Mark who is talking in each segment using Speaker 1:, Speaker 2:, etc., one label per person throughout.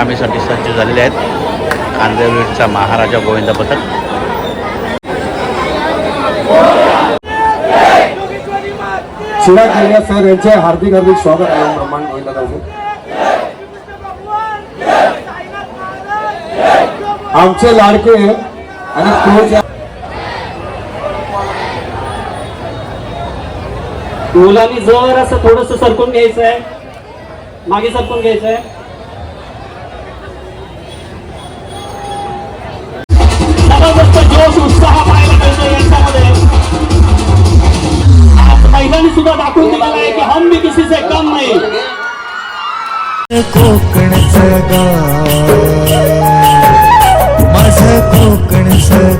Speaker 1: सामीसाठी सज्ज झालेले आहेत. कांदिवलीचा महाराजा गोविंद पथक.
Speaker 2: चिराग केल्या सर यांचे हार्दिक हार्दिक स्वागत आहे. ब्रह्मांड गोविंदाचे आमचे लाडके आणि कोच
Speaker 3: मुलांनी जर असं थोडस सरकून घ्यायचं आहे मागे सरकून घ्यायचं आहे दाखवून है कि हम भी किसी से कम नहीं।
Speaker 4: कोकण सगा माझं कोकणचं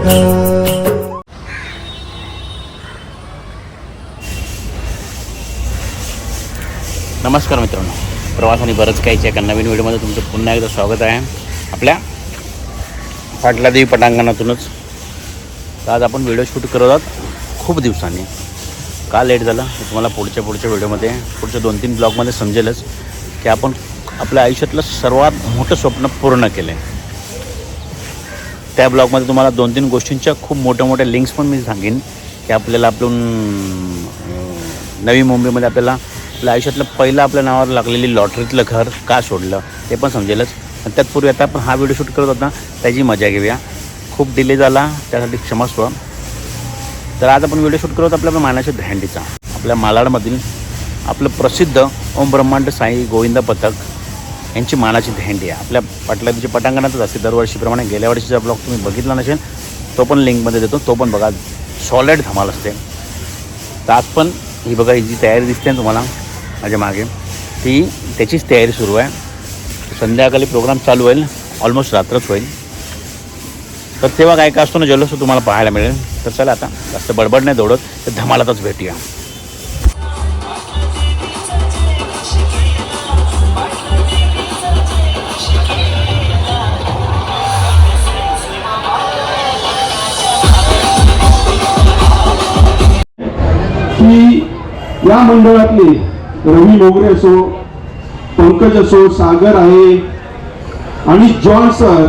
Speaker 1: नमस्कार मित्रांनो प्रवास आणि बरंच काहीच्या एका नवीन व्हिडिओमध्ये तुमचं पुन्हा एकदा स्वागत आहे. आपल्या पाटलादेवी पटांगणातूनच आज आपण व्हिडिओ शूट करत आहोत खूप दिवसांनी. का लेट झाला हे तुम्हाला पुढच्या पुढच्या व्हिडिओमध्ये पुढच्या दोन तीन ब्लॉगमध्ये समजेलच की आपण आपल्या आयुष्यातलं सर्वात मोठं स्वप्न पूर्ण केलं आहे त्या ब्लॉगमध्ये तुम्हाला दोन तीन गोष्टींच्या खूप मोठ्या मोठ्या लिंक्स पण मी सांगेन की आपल्याला आपण नवी मुंबईमध्ये आपल्याला आपल्या आयुष्यातलं पहिलं आपल्या नावावर लागलेली लॉटरीतलं घर का सोडलं ते पण समजेलच. त्यात त्यातपूर्वी आता आपण हा व्हिडिओ शूट करत होता त्याची मजा घेऊया. खूप डिले झाला त्यासाठी क्षमस्व तर आज आपण व्हिडिओ शूट करत आपल्या मानाच्या दहंडीचा आपल्या मालाडमधील आपलं प्रसिद्ध ओम ब्रह्मांड साई गोविंद पथक यांची मानाची दहंडी आहे. आपल्या पाटलाची पटांगणातच असते. दरवर्षीप्रमाणे गेल्या वर्षीचा ब्लॉग तुम्ही बघितला नसेल तो पण लिंकमध्ये देतो. तो पण बघा सॉलिड धमाल असते. तर आज पण ही बघा ही जी तयारी दिसते तुम्हाला माझ्या मागे ती त्याचीच तयारी सुरू आहे. संध्याकाळी प्रोग्राम चालू होईल. ऑलमोस्ट रात्रच होईल. तर तेव्हा काय काय असतो ना जल्लोष तुम्हाला पाहायला मिळेल. तर चला आता जास्त बडबड नाही दौडत तर धमालातच भेटूया.
Speaker 2: की या मंडळातले रवी मोगरे असो पंकज असो सागर आहे आणि जॉन सर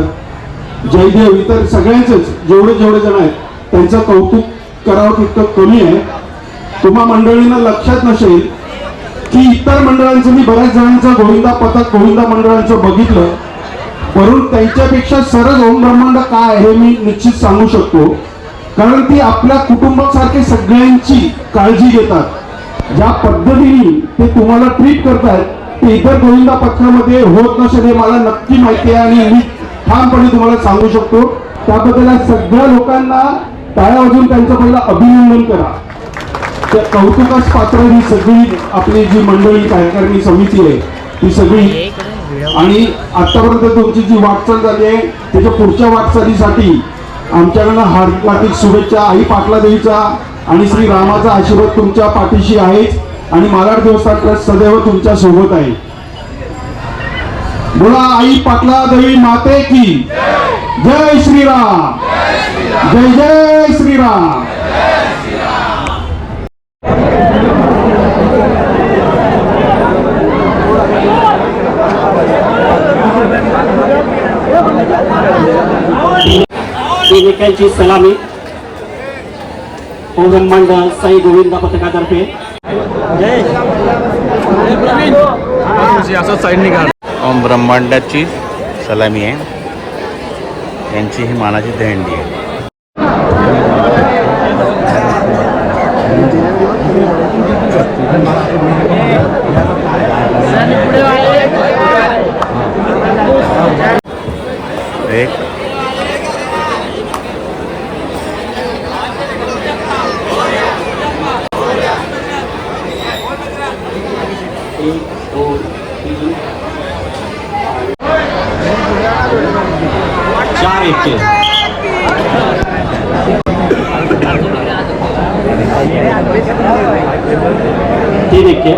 Speaker 2: जयदेव इतर सगळ्यांचेच जेवढे जेवढे जण आहेत त्यांचं कौतुक करावं तितकं कमी आहे. तुम्हा मंडळींना लक्षात नसेल की इतर मंडळांचं मी बऱ्याच जणांचं गोविंदा पथक गोविंदा मंडळांचं बघितलं. म्हणून त्यांच्यापेक्षा सरळ ओम ब्रह्मांड काय हे मी निश्चित सांगू शकतो. कारण ती आपल्या कुटुंबासारखे सगळ्यांची काळजी घेतात. ज्या पद्धतीने ते तुम्हाला ट्रीट करतायत ते इतर गोविंदा पथकामध्ये होत नसेल हे मला नक्की माहिती आहे आणि मी ठामपणे तुम्हाला सांगू शकतो. त्याबद्दल या सगळ्या लोकांना टाळ्या वाजून त्यांचं पहिलं अभिनंदन करा. त्या कौतुकास पात्र ही सगळी आपली जी मंडळी कार्यकारिणी समिती आहे ती सगळी. आणि आतापर्यंत तुमची जी वाटचाल झाली आहे त्याच्या पुढच्या वाटचालीसाठी आमच्याकडनं हार्दिक शुभेच्छा आई पाटला देवीचा आणि श्री रामाचा आशीर्वाद तुमच्या पाठीशी आहेच. आणि मालाड देवस्थान ट्रस्ट सदैव तुमच्यासोबत आहे. बोला आई पाटला देवी माते की। जय श्रीराम। जय जय श्रीराम।
Speaker 3: निकालची सलामी. ओम ब्रह्मांड साई गोविंदा पथकातर्फे
Speaker 1: ओम ब्रह्मांडाची सलामी आहे. यांची ही मानाची दहंडी आहे. एक
Speaker 3: एक दोन तीन चार इतके तीन इतके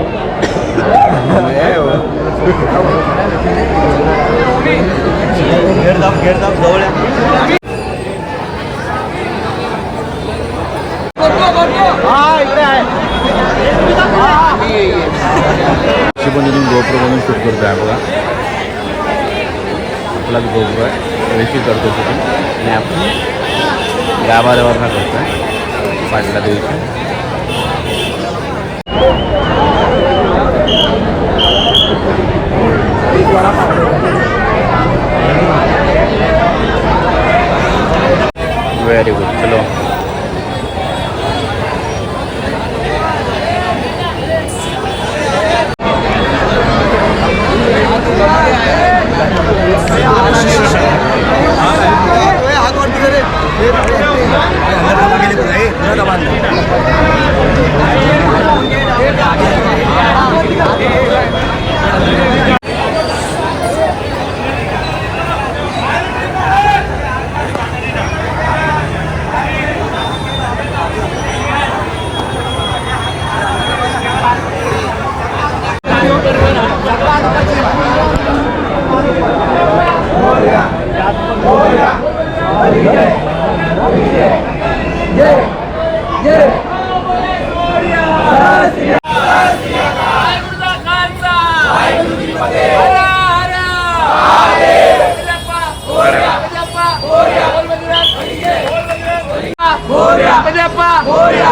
Speaker 1: अशी पण तिथून गोप्रो बनवून शूट करतो आहे बघा आपलाच गोपुर आहे रेसिव करतो तिथून आणि आपण गाभाऱ्यावरनं करतो आहे पाटला देवीच्या व्हेरी गुड चलो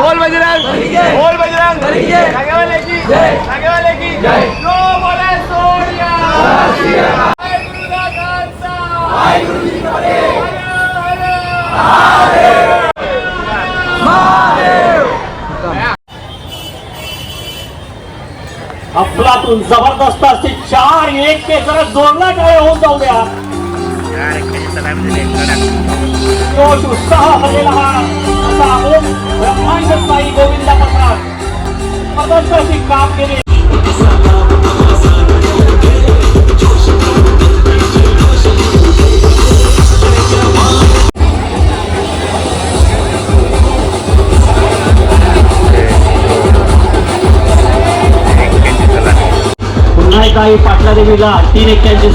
Speaker 5: बोल बजरंग बोल बजरंग जागेवाले की जय जागेवाले की जय नो बोले सोनिया जय गुरुदा खालसा जय गुरु जी की
Speaker 6: अफलातून जबरदस्त असे चार एक के जरा जोडला काय होऊन जाऊ द्या. जोश उत्साह भरलेला हा. असा ओम ब्रह्मांड साई गोविंदा पठार जबरदस्त अशी काम केली? ही पाटला तीन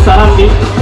Speaker 6: सरांनी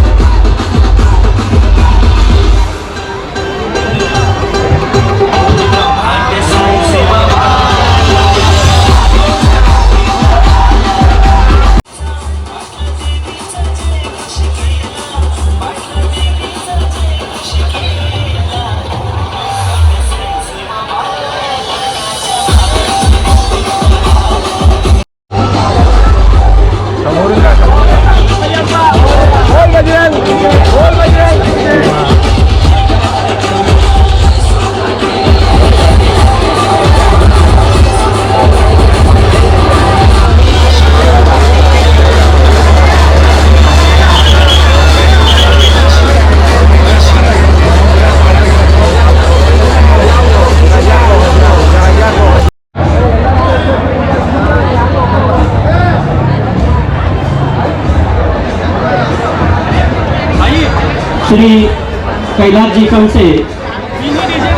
Speaker 6: कैलासजी कंसे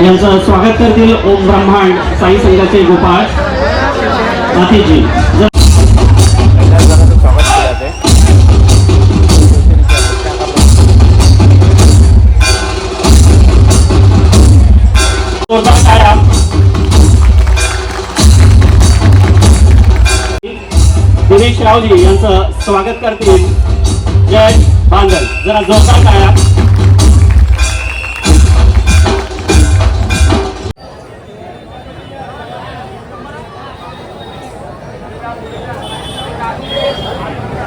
Speaker 6: यांचं स्वागत करतील ओम ब्रह्मांड साई संघाचे गोपाळ नाथीजी
Speaker 1: स्वागत
Speaker 6: दिनेश रावजी यांचं स्वागत करतील. जय बांधल जरा जोरदार
Speaker 1: काळा Thank
Speaker 5: you.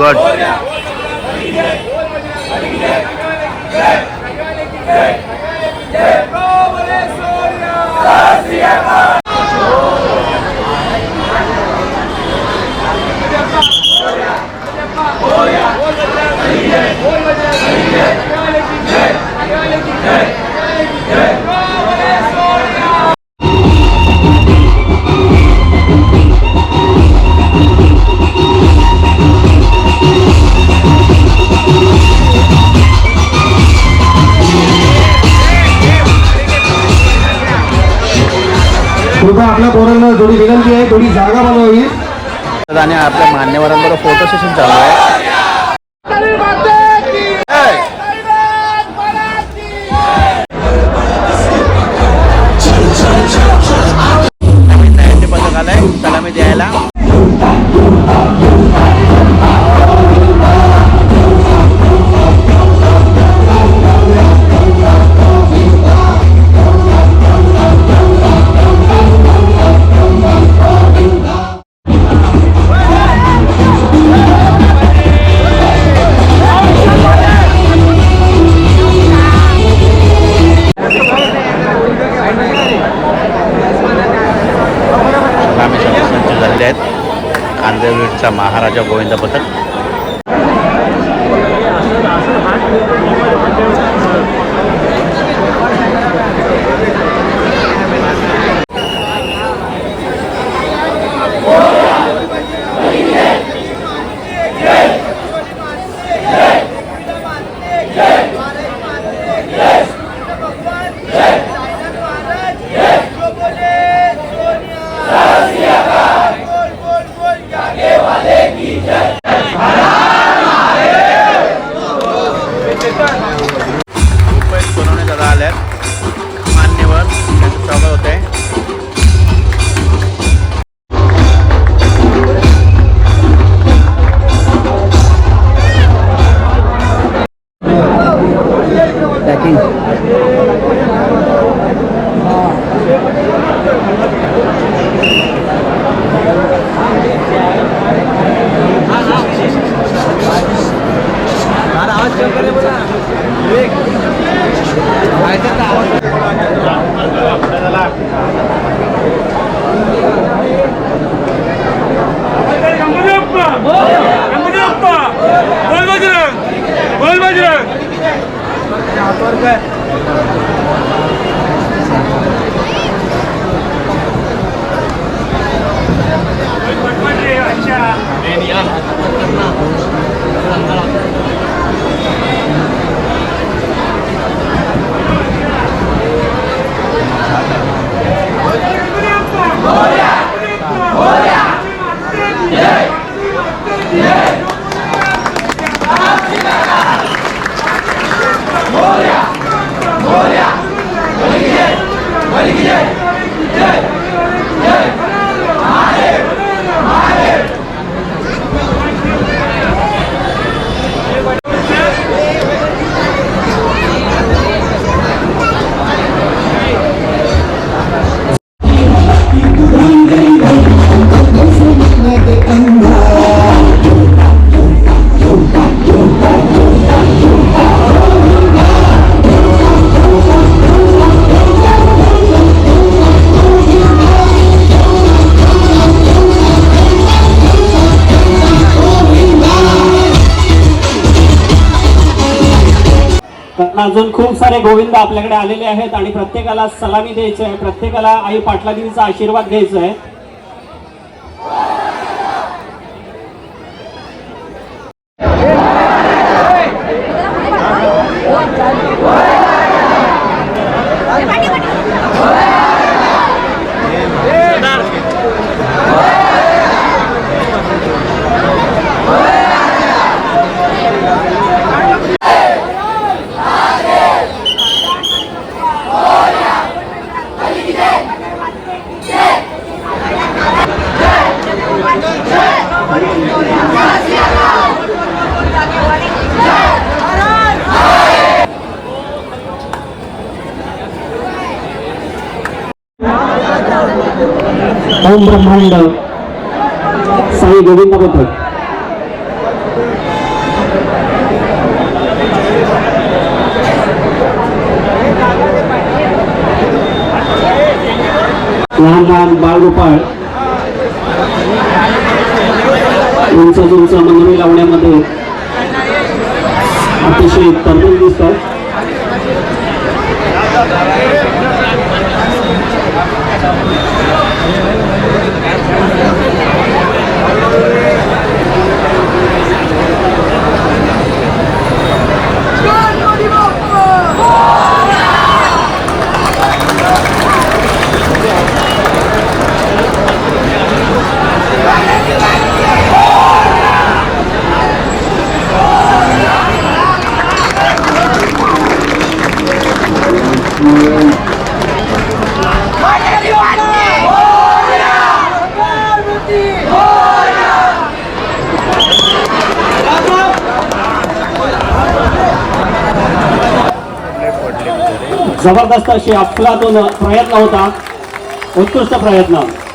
Speaker 1: व्हेरी
Speaker 2: थोडी जागा बनवावी.
Speaker 1: आणि आपल्या मान्यवरांबरोबर फोटो सेशन चालू आहे. आहेत महाराजा गोविंद
Speaker 3: बोल बजरंग बोल बजरंग
Speaker 6: कारण अजून खूप सारे गोविंद आपल्याकडे आलेले आहेत आणि प्रत्येकाला सलामी द्यायची आहे प्रत्येकाला आई पाटलागिरीचा आशीर्वाद घ्यायचा आहे. ब्रह्मांड साई गोविंदबद्दल लहान लहान बाळगोपाळ उंच उंच मंगळी लावण्यामध्ये अतिशय तरबूल दिसतात. जबरदस्त अशी अफलातून प्रयत्न होता. उत्कृष्ट प्रयत्न.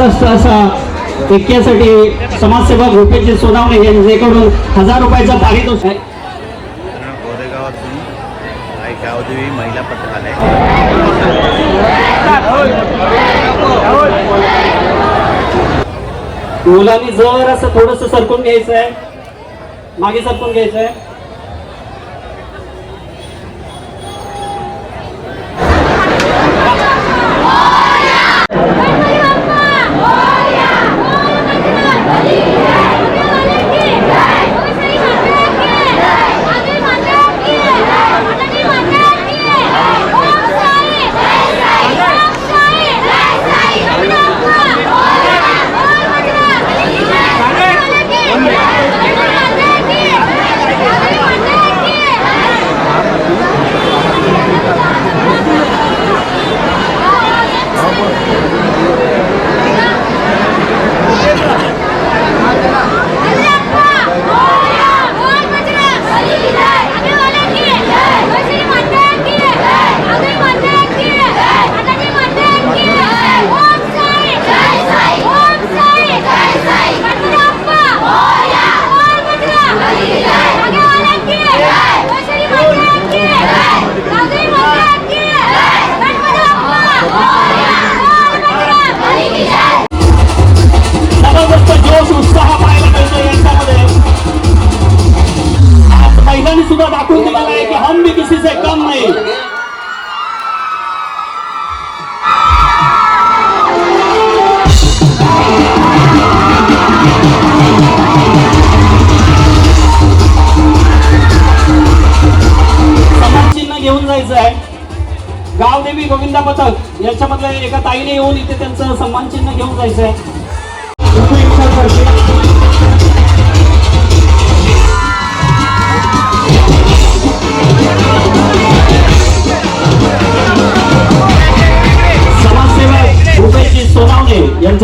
Speaker 6: जबरदस्त असा इतक्यासाठी समाजसेवक रुपेशजी सोनावणे यांच्याकडून हजार रुपयाचा
Speaker 1: काही गावदेवी महिला
Speaker 6: मुलांनी जर असं थोडस सरकून घ्यायचं आहे मागे सरकून घ्यायचं आहे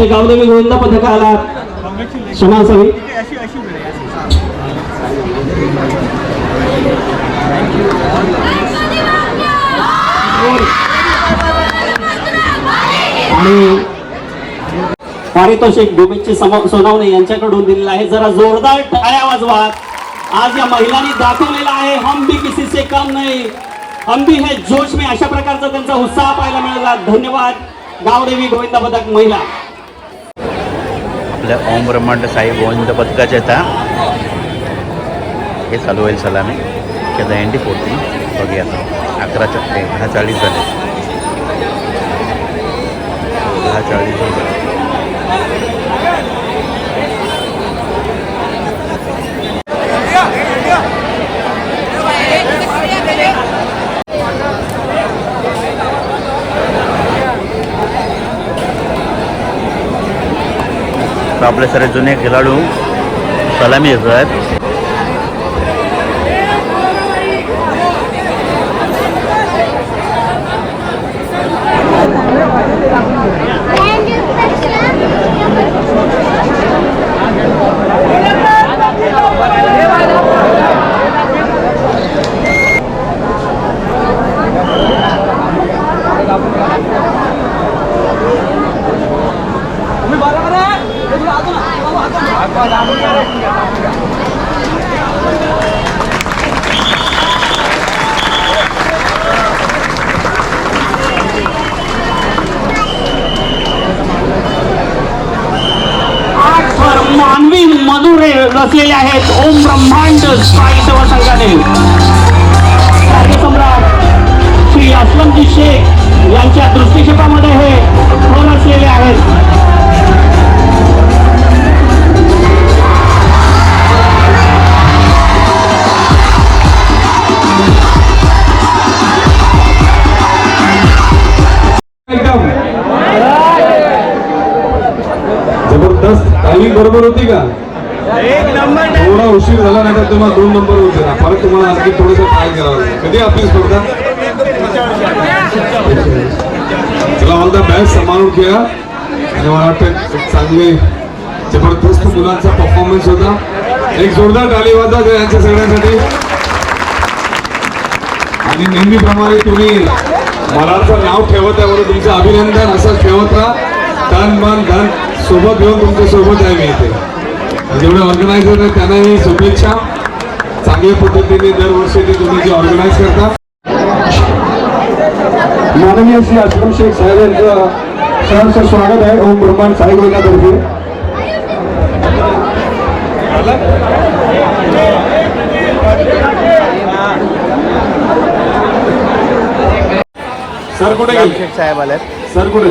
Speaker 6: सोनावणे यांचे गावदेवी गोविंदा पथकाला क्षमा असावी आणि पारितोषिक भूमीची सोनावणे यांच्याकडून दिलेलं आहे. जरा जोरदार टाळ्या वाजवा. आज या महिलांनी दाखवलेला आहे हम भी किसी से कम नाही. हम भी है जोश में अशा प्रकारचा त्यांचा उत्साह पाहायला मिळाला. धन्यवाद. गावदेवी गोविंदा पदक महिला.
Speaker 1: आपल्या ओम ब्रह्मांड साई गोविंद पथकाचे आता हे चालू होईल सलामी त्याचा एंडी फोर्टी बघूया आता अकराच्या ते दहा चाळीस झाले दहा चाळीस झाले आपले सारे जुने खेळाडू सलामी येत आहेत.
Speaker 6: रचलेले आहेत. ओम ब्रह्मांड साई सेवा संघाने कार्यसम्राट श्री असलमजी शेख यांच्या दृष्टिक्षेपामध्ये हे फोन असलेले आहेत.
Speaker 7: जबरदस्त. बरोबर होती का? थोडा उशीर झाला नाही तर तुम्हाला दोन नंबर होऊ ना परत तुम्हाला आणखी थोडंसं ट्राय करावं कधी आपली स्पर्धा? चला ऑल द बेस्ट सांभाळून खेळा आणि मला वाटतं चांगले जबरदस्त मुलांचा परफॉर्मन्स होता. एक जोरदार टाळी वाजा यांच्या सगळ्यांसाठी. आणि नेहमीप्रमाणे तुम्ही मलाचं नाव ठेवत आहे बरोबर तुमचं अभिनंदन असं ठेवत राहा. तन मन धन सोबत घेऊन तुमच्यासोबत आहे मी इथे. जेवढे ऑर्गनायझर आहेत त्यांनाही शुभेच्छा. चांगल्या पद्धतीने दरवर्षी ते तुम्ही जे ऑर्गनाईज करता. माननीय श्री अस्लम शेख साहेब यांचं सहर्ष स्वागत आहे. ओम ब्रह्मांड साहेब यांच्यातर्फे सर कुठे गेले?
Speaker 1: साहेब आलेत.
Speaker 7: सर कुठे?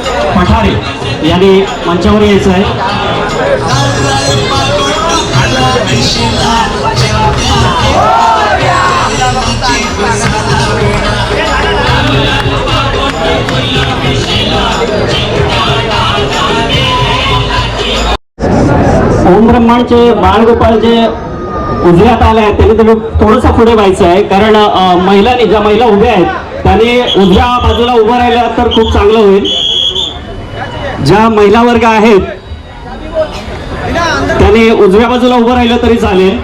Speaker 6: पठारे यांनी मंचावर यायचं आहे. ओम ब्रह्मांडचे बाळगोपाल जे उजव्यात आले आहेत त्यांनी तुम्ही थोडंसं पुढे व्हायचं आहे. कारण महिलांनी ज्या महिला उभ्या आहेत. त्याने उजव्या बाजूला उभं राहिल्या तर खूप चांगलं होईल. ज्या महिला वर्ग आहेत त्याने उजव्या बाजूला उभं राहिलं तरी चालेल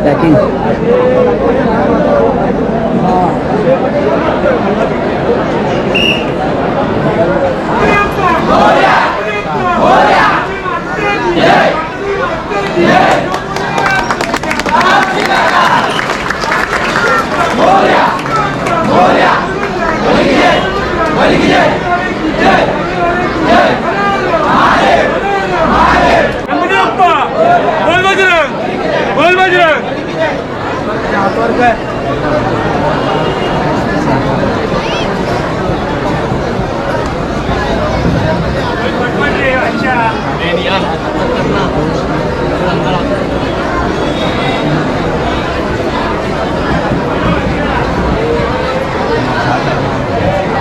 Speaker 8: Thank you. बोल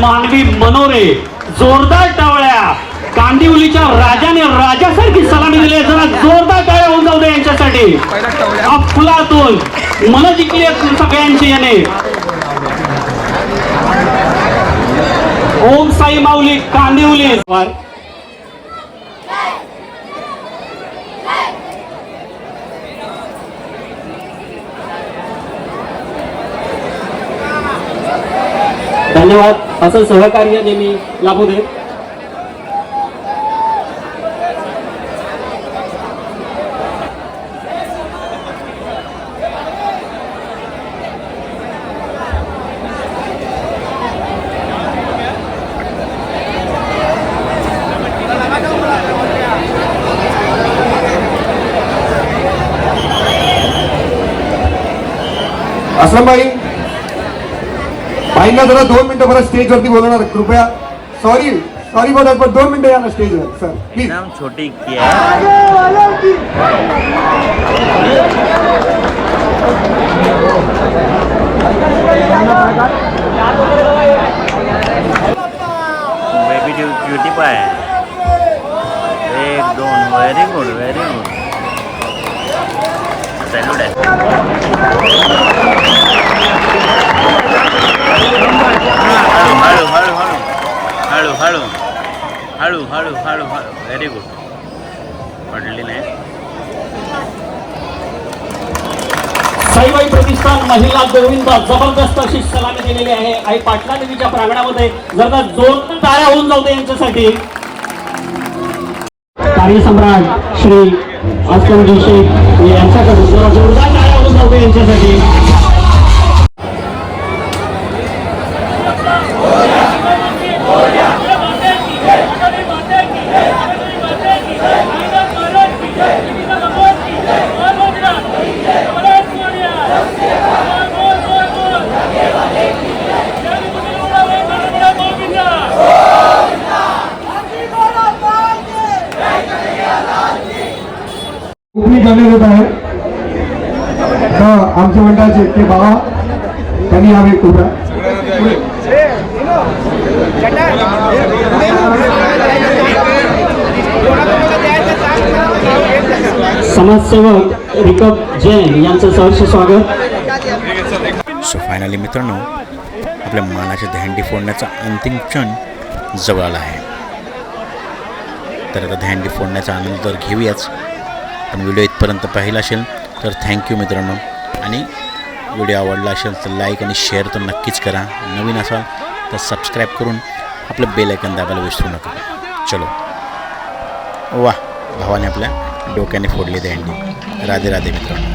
Speaker 6: मानवी मनोरे जोरदार टावळ्या. कांदिवलीच्या राजाने राजासारखी सलामी दिली. जरा जोरदार टाळ्या होऊन जाऊ दे यांच्यासाठी. अफलातून मन जिंकली सगळ्यांची याने. ओम साई माऊली कांदिवली. धन्यवाद. असं सहकार्य नेहमी लाभू दे.
Speaker 9: असलम भाई भाईंना जरा दोन मिनिटं परत स्टेजवरती बोलवणार कृपया. सॉरी सॉरी बोलत पण दोन मिनिटं या ना स्टेजवर सर प्लीज़
Speaker 1: एकदम छोटी किया बेबी क्युटी पाय एक, दोन. Very good very good salute आहे हळू हळू हळू हळू हळू हळू हळू हळू हळू व्हेरी गुड पडली नाही
Speaker 6: साईबाई प्रतिष्ठान महिला गोविंद जबरदस्त अशी सलामी दिलेली आहे. आई पाटला देवीच्या प्रांगणामध्ये जर का दोन टाळ्या होऊन जाऊ दे यांच्यासाठी. कार्यसम्राट श्री आजकलजी शेख यांच्याकडून जरा जोरदार टाळ्या होऊन जाऊ दे यांच्यासाठी. समाजसेवक रिकब जैन यांचं सहर्ष स्वागत.
Speaker 1: सो फायनली मित्रांनो आपल्या मानाच्या दहंडी फोडण्याचा अंतिम क्षण जवळ आला आहे. तर आता दहंडी फोडण्याचा आनंद तर घेऊयाच. पण व्हिडिओ इथपर्यंत पाहिला असेल तर थँक्यू मित्रांनो. आणि व्हिडिओ आवडला असेल तर लाईक आणि शेअर तर नक्कीच करा. नवीन असाल तर सबस्क्राईब करून आपलं बेल आयकन दाबायला विसरू नका. चलो. वा भावाने आपल्या डोक्याने फोडली दांडी राधे राधे मित्रांनो.